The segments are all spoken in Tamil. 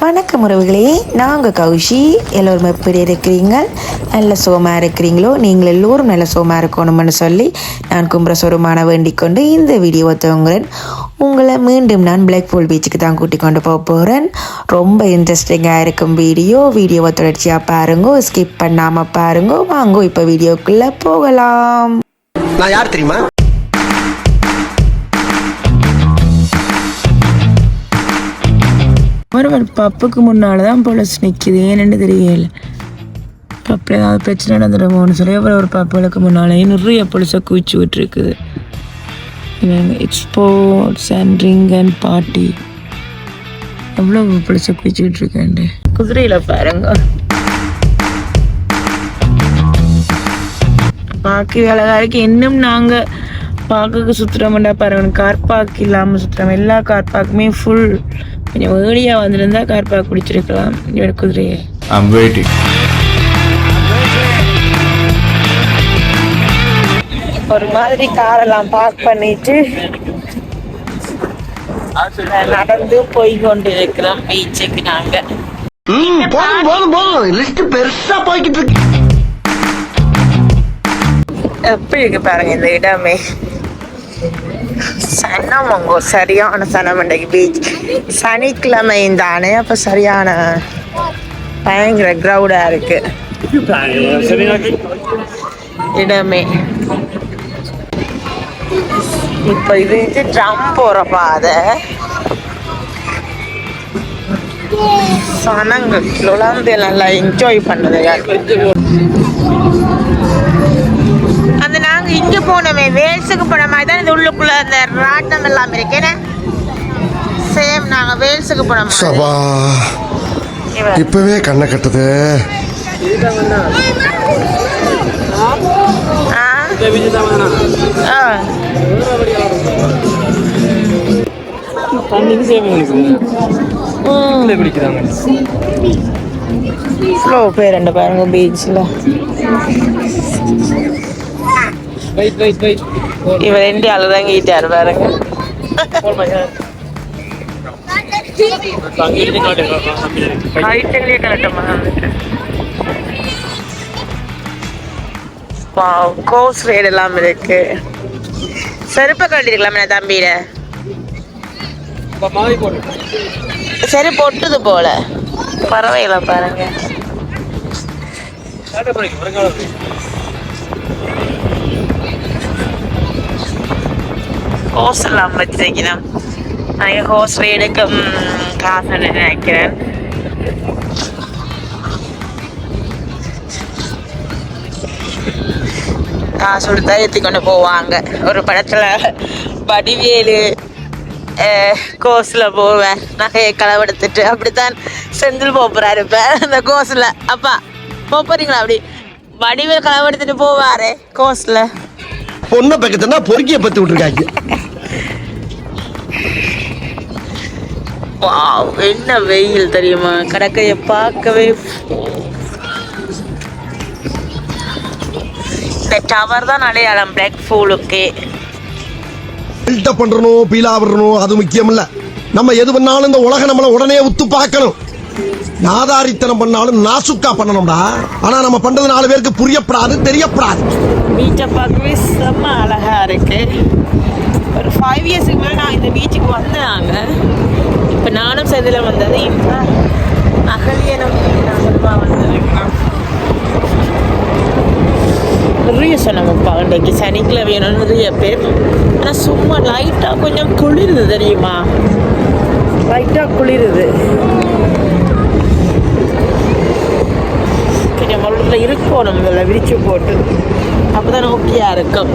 வணக்கம் உறவுகளே. நாங்கள் கௌஷி. எல்லோரும் எப்படி இருக்கிறீங்க? நல்ல சோமாக இருக்கிறீங்களோ? நீங்கள் எல்லோரும் நல்ல சோமாக இருக்கணும்னு சொல்லி நான் கும்பரஸ்வரமான வேண்டிக் கொண்டு இந்த வீடியோவை துவங்குறேன். உங்களை மீண்டும் நான் பிளாக் ஃபோல் பீச்சுக்கு தான் கூட்டிக் கொண்டு போக போகிறேன் ரொம்ப இன்ட்ரெஸ்டிங்காக இருக்கும் வீடியோ. வீடியோவை தொடர்ச்சியாக பாருங்கோ. ஸ்கிப் பண்ணாமல் பாருங்கோ. வாங்கோ இப்போ வீடியோக்குள்ளே போகலாம். நான் யார் தெரியுமா? பரவாயில்ல பப்புக்கு முன்னால் தான் போலீஸ் நிற்கிது ஏன்னு தெரியல பப்பு ஏதாவது பிரச்சனை நடந்துடுமோன்னு சொல்லி அப்புறம் ஒரு பப்புகளுக்கு முன்னாலே நிறைய போலீஸை குவிச்சு விட்டுருக்குது. Exports and drink and party எவ்வளோ போலீஸை குவிச்சு விட்டுருக்கேன் குதிரையில் பாருங்க. பாக்கி அழகா இன்னும் நாங்கள் பார்க்க சுற்றுறோம்டா பாருங்க. கார் பார்க் இல்லாமல் சுற்றுறோம் எல்லா கார் பார்க்குமே ஃபுல் கொஞ்சம் ஏர்லியாக வந்திருந்தா கார் பார்க் பிடிச்சிருக்கலாம் இவர் குதிரையை I'm waiting. ஒரு மாதிரி காரெல்லாம் பார்க் பண்ணிட்டு நடந்து போய் கொண்டு இருக்கிறோம் பீச்சுக்கு நாங்க. ம் போதும் போதும் போதும். லிஸ்ட் பெருசா போய்கிட்டு இருக்கு. எப்படி இருக்கு பாருங்க இந்த இடமே. சனமங்கோ சரியான சனமண்டைக்கு பீச் சனிக்கிழமை இந்த அணை அப்போ சரியான பயங்கர க்ரௌடாக இருக்கு. இடமே. இப்போ இது இது ட்ரம் போகிற பாதை. சனங்கள் உழந்து நல்லா என்ஜாய் பண்ணது போனோமே வேல்ஸுக்கு போன மாதிரி தான் இந்த உள்ளுக்குள்ள அந்த ராட்டம் எல்லாம் இருக்கேனே சேம் நாங்க வேல்ஸுக்கு போன சபா இப்பவே கண்ணை கட்டுது. ஆ? ஆ. ஃப்ளோ பேர் ரெண்டு பாருங்க பீச்சில் இவர் ரெண்டு ஆளு தான் கீட்டார் பாருங்க. ஹைட்டிலே கலட்டமா? கோஸ் ரைடு எல்லாம் இருக்கு. செருப்பை கட்டிருக்கலாமே தம்பியில. சரி பொட்டுது போல. பறவைகளை பாருங்க. ஹோஸ் எல்லாம் வச்சிருக்கணும் நான் ஹோஸ் ரைடுக்கு காசு நினைக்கிறேன் காசு கொடுத்தா ஏற்றி கொண்டு போவாங்க ஒரு படத்தில் வடிவேலு கோஸில் போவேன் நகையை களவெடுத்துட்டு அப்படித்தான் செந்தில் போப்புறாரு இருப்பேன் அந்த கோஸில் அப்பா போறீங்களா அப்படி வடிவேல் களவெடுத்துட்டு போவாரே கோஸில் பொண்ணை பக்கத்துனா பொறுக்கிய பற்றி விட்டுருக்காங்க என்ன வெயில் தெரியுமா? கடற்கரையை பார்க்கவே இந்த டவர் தான் அடையாளம் பிளாக் ஃபூலுக்கு பில்டப் பண்றணும் பீலா விடணும் அது முக்கியம் இல்ல நம்ம எது பண்ணாலும் இந்த உலக நம்மள உடனே உத்து பார்க்கணும். நாதாரித்தனம் பண்ணாலும் நாசுக்கா பண்ணணும்டா. ஆனா நம்ம பண்றது நாலு பேருக்கு புரியப்படாது தெரியப்படாது. பீச்சை பார்க்கவே செம்ம அழகா இருக்கு. ஃபைவ் இயர்ஸ்க்கு மேலே நான் இந்த பீச்சுக்கு வந்தாங்க இப்போ நானும் செதில் வந்தது இப்போ அகலியனம் நாங்கள் வந்திருக்கிறோம் நிறைய சொன்னாங்கப்பா இன்றைக்கு சனிக்கிழமை வேணும் நிறைய பேர். ஆனால் சும்மா லைட்டாக கொஞ்சம் குளிருது தெரியுமா? லைட்டாக குளிருது. கொஞ்சம் மறுபடியும் இருக்கணும் இதில் விரிச்சு போட்டு. அப்பதான் ஓகேயா இருக்கும்.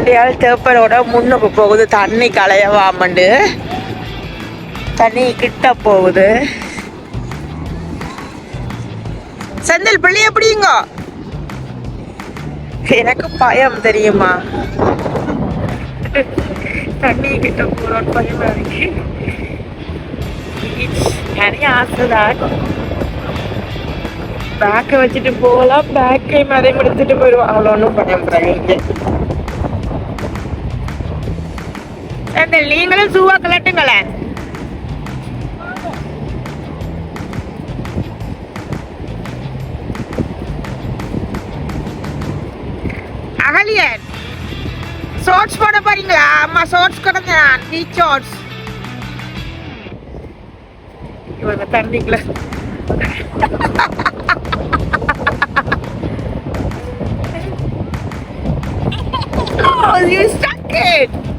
இந்தியாவில் தேப்பரோட முன்னுக்கு போகுது. தண்ணி களையவாமண்டு தண்ணி கிட்ட போகுது. செந்தில் பிள்ளை எப்படிங்க எனக்கு பயம் தெரியுமா? தண்ணி கிட்ட போறோம் பயமா இருக்கு. நிறைய ஆசைதான். பேக்கை வச்சுட்டு போகலாம். பேக்கை மறையும் போயிடுவோம். அவ்வளோ ஒன்றும் பண்ண முடியாது கிளட்டுங்கள் நீங்களும் சூவா கிளட்டுங்களேன் அகலியன் ஷார்ட்ஸ் போட போறீங்களா அம்மா ஷார்ட்ஸ் கிடந்த பீச் ஷார்ட்ஸ் இவங்க தண்ணிக்குல Oh, you stuck it!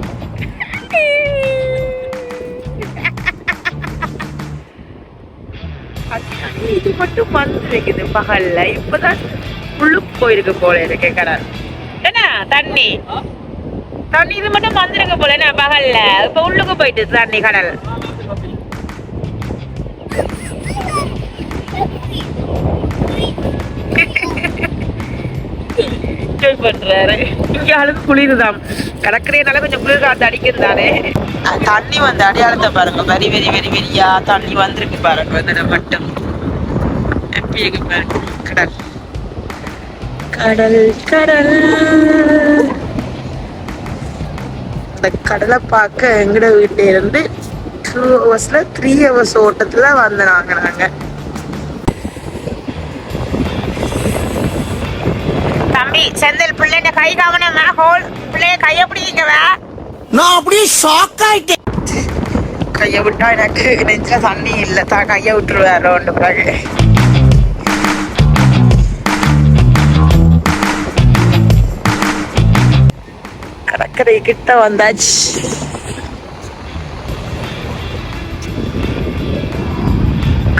இது மட்டும் வந்துருக்குது பகல்ல. இப்பதான் உள்ளுக்கு போயிருக்கு போல இருக்கு கடல் என்ன தண்ணி? தண்ணி இது மட்டும் வந்திருக்கு போல. என்ன பகல்ல? இப்ப உள்ளுக்கு போயிட்டு தண்ணி கடல். என்ஜாய் பண்றாரு. இங்க ஆளுக்கு கடற்கரையினால கொஞ்சம் குளிர் காத்து அடிக்கிறது தண்ணி வந்து அடையாளத்தை பாருங்க. வெரி வெரி வெரி வெரியா? தண்ணி வந்திருக்கு பாருங்க. மட்டும். கடல். கடல் கடல். இந்த கடலை பார்க்க எங்கட வீட்டுல இருந்து டூ ஹவர்ஸ்ல த்ரீ ஹவர்ஸ் ஓட்டத்துல வந்தாங்க நாங்க தம்பி செந்தில் பிள்ளைங்க கை கவனமா ஹோல். பிள்ளைய கைய பிடிக்கவா நான் அப்படியே ஷாக் ஆயிட்டேன். கைய விட்டா எனக்கு நெஞ்சில தண்ணி இல்ல தான் கைய விட்டுருவாரோண்டு பிறகு. கடற்கரை கிட்ட வந்தாச்சு.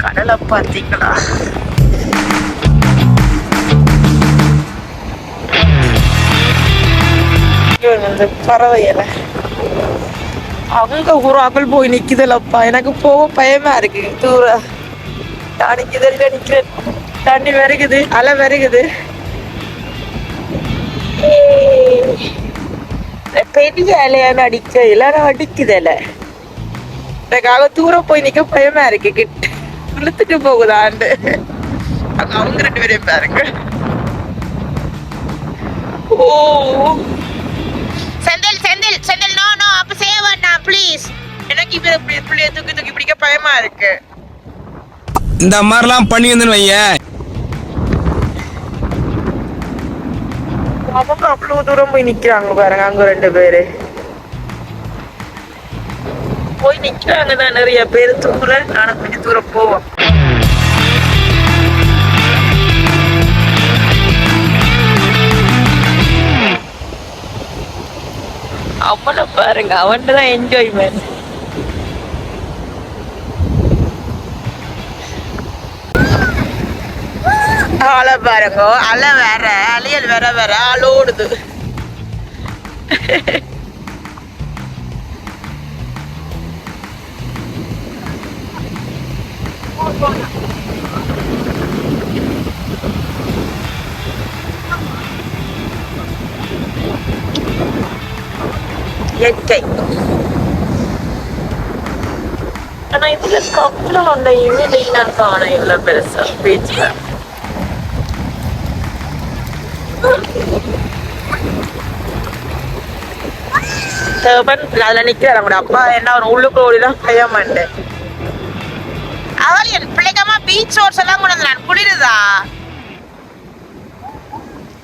கடலை பார்த்தீங்களா? இந்த பறவை இலை அங்க புறாக்கள் போய் நிக்குதல்லப்பா எனக்கு போக பயமா இருக்கு. தூர. நான் நிக்கிறேன். தண்ணி வருகுது அலை வருகுது. பெரிய அலையான அடிக்க எல்லாரும் அடிக்குது அலை எனக்காக தூரம் போய் நிக்க பயமா இருக்கு. கிட்ட இழுத்துட்டு போகுதாண்டு அங்க அவங்க ரெண்டு பேரையும் பாருங்க. ஓ. செந்தில் செந்தில் செந்தில் நோ நோ அப்ப செய்ய வேண்டாம் ப்ளீஸ் எனக்கு இப்ப பிள்ளைய தூக்கி தூக்கி பிடிக்க பயமா இருக்கு. இந்த மாதிரிலாம் பண்ணி வந்து வையேன். அவங்க அவ்வளவு தூரம் போய் நிக்கிறாங்க பாருங்க அங்க ரெண்டு பேரு போய் நிக்கிறாங்க தான் நிறைய பேர் தூர நானும் கொஞ்சம் தூரம் போவோம் அவனை பாருங்க அவன்கிட்ட தான் என்ஜாய்மெண்ட் அலை பாருங்க அலை வேற அலையல் வேற வேற அலோடுது இயற்கை ஆனா இதுல கப்பல ஒன்றை இங்கே நான் காண பெருசா பீச்ல தேவன் அதுல நிக்கிறார் அவங்களோட அப்பா என்ன ஒரு உள்ளுக்குள்ள ஓடிதான் மாட்டேன் அவள் என் பிள்ளைக்கமா பீச் ரோட்ஸ் எல்லாம் கொண்டு வந்தான் குளிருதா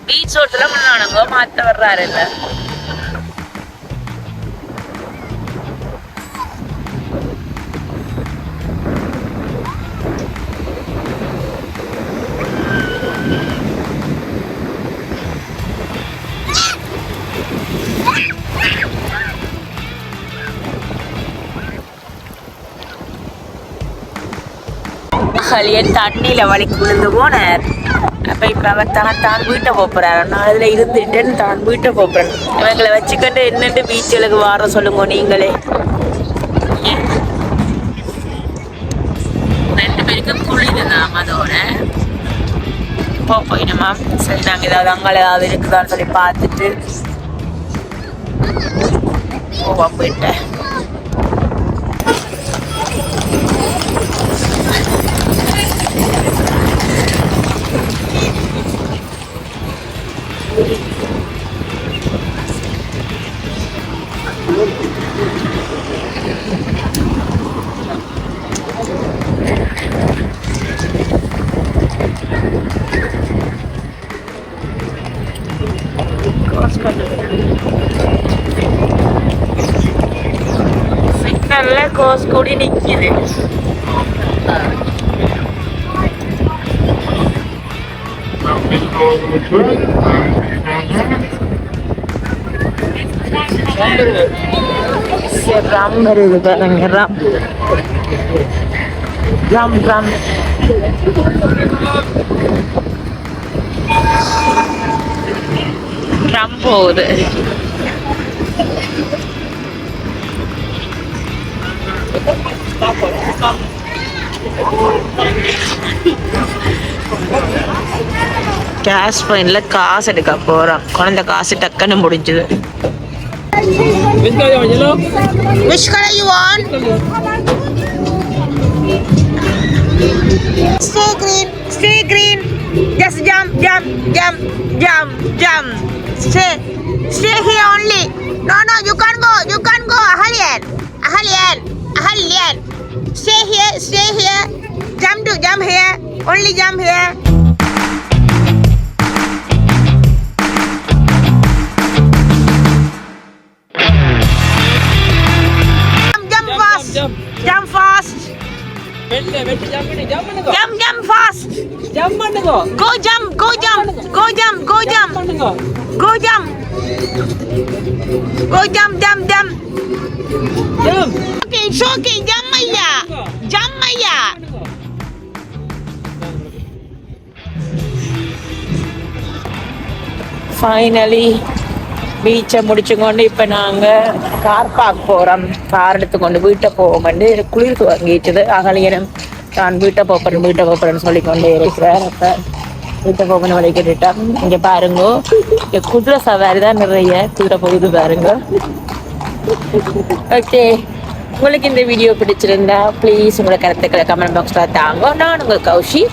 பீச் ரோட்ஸ் எல்லாம் கொண்டு வந்தானுங்க மாத்த வர்றாரு இல்லை? களியன் தண்ணியில் வலிக்கு விழுந்து போனார். அப்போ இப்போ அவர் தான் தான் வீட்டை போகிறார் நான் அதில் இருந்துட்டேன்னு தான் வீட்டை போகிறேன் இவங்களை வச்சுக்கிட்டு என்னட்டு பீச்சுகளுக்கு வார சொல்லுங்க நீங்களே. ரெண்டு பேருக்கும் குளிருதாம் அதோட. போ போயிடுமா சரி நாங்கள் ஏதாவது அங்கே ஏதாவது இருக்குதான்னு சொல்லி பார்த்துட்டு. போவோம் போயிட்டேன் Nelle cose con i nicchi Si è rambere di pedang ram Ram ram Ram ரம் போகுது கேஷ் பாயிண்ட்ல காசு எடுக்க போறோம் குழந்தை காசு டக்குன்னு முடிஞ்சது Which color you want? Stay green, stay green. Just jump, jump, jump, jump, jump. Stay, stay here only. No, no, you can't go, you can't go. Ahalian, Ahalian, Ahalian. Stay here, stay here. Jump to jump here. Only jump here. Jump, jump fast. Jump fast. Jump, jump fast. Go jump, go jump, go jump, go jump, go jump. Go jump, jump, jump. Okay, it's okay. Jump, Maya. Jump, Maya. Finally பீச்சை முடிச்சுக்கொண்டு இப்போ நாங்கள் கார் பார்க் போகிறோம் கார் எடுத்துக்கொண்டு வீட்டை போவோம்ண்டு குளிர் வாங்கிட்டுது அகலியனம் நான் வீட்டை போகிறேன் வீட்டை போகிறேன்னு சொல்லிக்கொண்டே இருக்கிறேன் அப்போ வீட்டை போகணும் வழி கேட்டுட்டேன் இங்கே பாருங்க. இங்கே குதிரை சவாரி தான் நிறைய குதிரை போகுது பாருங்க. ஓகே உங்களுக்கு இந்த வீடியோ பிடிச்சிருந்தா ப்ளீஸ் உங்களோட கருத்துக்களை கமெண்ட் பாக்ஸில் தாங்க. நான் உங்கள் கௌஷி.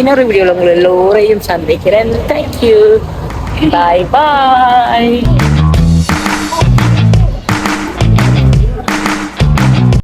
இன்னொரு வீடியோவில் உங்களை எல்லோரையும் சந்திக்கிறேன். தேங்க்யூ பாய் பாய்